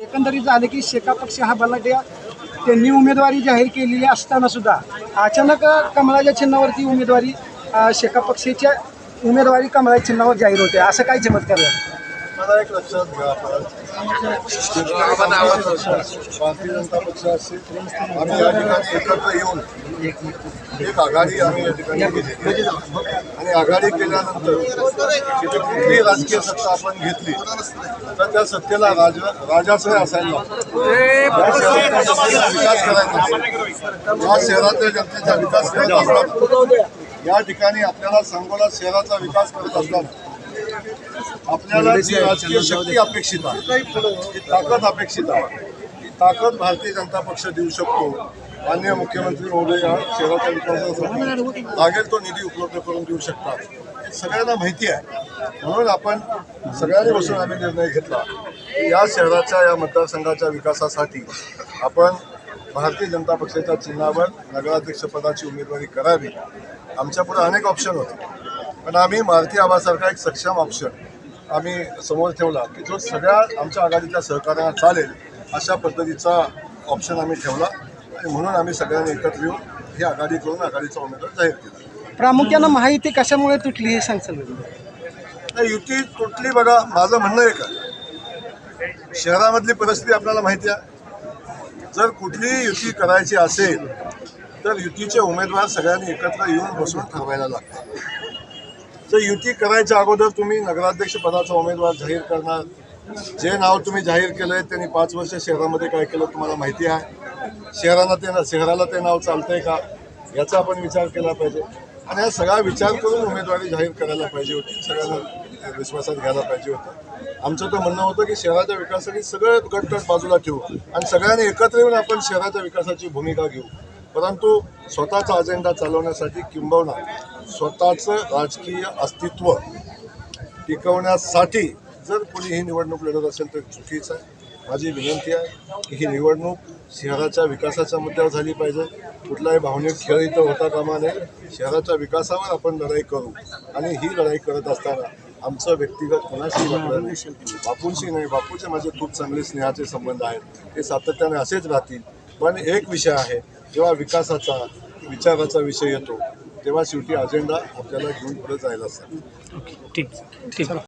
एकंदरीत झालं की शेका पक्ष हा बलाढ्य त्यांनी उमेदवारी जाहीर केलेली असताना सुद्धा अचानक कमळाच्या चिन्हावरती उमेदवारी शेका पक्षाच्या उमेदवारी कमळाच्या चिन्हावर जाहीर होते. असं काय चमत्कार आहे? मला एक लक्षात घ्या आपण भारतीय जनता पक्ष असेल आम्ही या ठिकाणी एकत्र येऊन एक आघाडी आम्ही या ठिकाणी केली आणि आघाडी केल्यानंतर तिथे कुठलीही राजकीय सत्ता आपण घेतली तर त्या सत्तेला राज राजाचं असायला विकास करायचा. या शहरातल्या जनतेचा विकास करत असताना या ठिकाणी आपल्याला सांगोला शहराचा विकास करत असताना आपल्याला जी राजकीय शक्ती अपेक्षित आहे. ताकद अपेक्षित आहे. ती ताकद भारतीय जनता पक्ष देऊ शकतो. माननीय मुख्यमंत्री महोदय या शहराच्या विकासासाठी लागेल तो निधी उपलब्ध करून देऊ शकतात. सगळ्यांना माहिती आहे. म्हणून आपण सगळ्यांनी बसून आम्ही निर्णय घेतला. की या शहराच्या या मतदारसंघाच्या विकासासाठी आपण भारतीय जनता पक्षाच्या चिन्हावर नगराध्यक्षपदाची उमेदवारी करावी. आमच्यापुढे अनेक ऑप्शन होते. पण आम्ही मारुती आबासारखा एक सक्षम ऑप्शन आम्ही समोर ठेवला की जो सगळ्या आमच्या आघाडीच्या सहकार्यांना चालेल अशा पद्धतीचा ऑप्शन आम्ही ठेवला. आणि म्हणून आम्ही सगळ्यांनी एकत्र येऊन ही आघाडी करून आघाडीचा उमेदवार जाहीर केला. प्रामुख्यानं माहिती कशामुळे तुटली हे सांगचाल नाही युती तुटली बघा माझं म्हणणं आहे. शहरामधली परिस्थिती आपल्याला माहिती आहे. जर कुठलीही युती करायची असेल तर युतीचे उमेदवार सगळ्यांनी एकत्र येऊन बसून ठरवायला लागतात. जर युती करायच्या अगोदर तुम्ही नगराध्यक्ष पदाचा उमेदवार जाहीर करणार. जे नाव तुम्ही जाहीर केलं आहे त्यांनी पाच वर्ष शहरामध्ये काय केलं तुम्हाला माहिती आहे. शहराला ते शहराला ते नाव चालतंय का? याचा आपण विचार केला पाहिजे. आणि हा सगळा विचार करून उमेदवारी जाहीर करायला पाहिजे होती. सगळ्यांना विश्वासात घ्यायला पाहिजे होतं. आमचं तर म्हणणं होतं की शहराच्या विकासासाठी सगळं गटगट बाजूला ठेवू आणि सगळ्यांनी एकत्र येऊन आपण शहराच्या विकासाची भूमिका घेऊ. परंतु स्वतःचा अजेंडा चालवण्यासाठी किंबहुना स्वतःचं राजकीय अस्तित्व टिकवण्यासाठी जर कोणी ही निवडणूक लढत असेल तर चुकीचं आहे. माझी विनंती आहे की ही निवडणूक शहराच्या विकासाच्या मुद्द्यावर झाली पाहिजे. कुठलाही भावनिक खेळ इथं होता कामा नये. शहराच्या विकासावर आपण लढाई करू आणि ही लढाई करत असताना आमचं व्यक्तिगत कोणाशी बापूंशी नाही. बापूचे माझे खूप चांगले स्नेहाचे संबंध आहेत. ते सातत्याने असेच राहतील. पण एक विषय आहे जेव्हा विकासाचा विचाराचा विषय येतो तेव्हा शेवटी अजेंडा आपल्याला घेऊन पुढे जायला असतात ठीक ठीक.